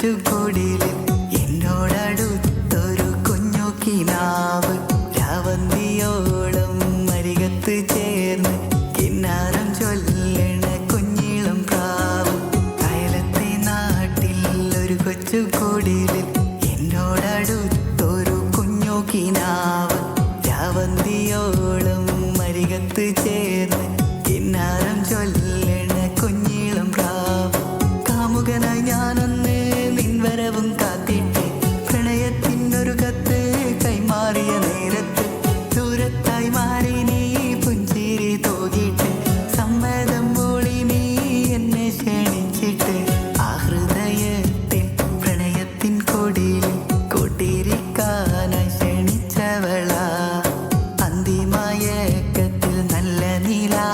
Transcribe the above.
കൂട്ടുകുടിലിൽ എന്നോടടുത്തൊരു കുഞ്ഞു കിനാവ് രാവന്തിയോളം മരികത്ത് ചേർന്ന് കിന്നാരം ചൊല്ലണ കുഞ്ഞിളം പ്രാവ്. കയലത്തെ നാട്ടിൽ ഒരു കൊച്ചു കുടിലിൽ എന്നോടടുത്തൊരു കുഞ്ഞു കിനാവ് രാവന്തിയോളം മരികത്ത് ചേർന്ന് കിന്നാരം കുഞ്ഞിളം പ്രാവ്. കാമുകനായി ഞാനന്നേ വരവും കാത്തിട്ട് പ്രണയത്തിനൊരു കത്ത് കൈമാറിയ നേരത്ത് ദൂരത്തായി മാറി നീ പുഞ്ചിരി തോകിട്ട് സമ്മതം മൂളി നീ എന്നെ ക്ഷണിച്ചിട്ട് ആ ഹൃദയത്തിൽ പ്രണയത്തിൻ കൊടിയിൽ കൊട്ടിരിക്കാനായി ക്ഷണിച്ചവള അന്തിമയക്കത്തിൽ നല്ല നീലാ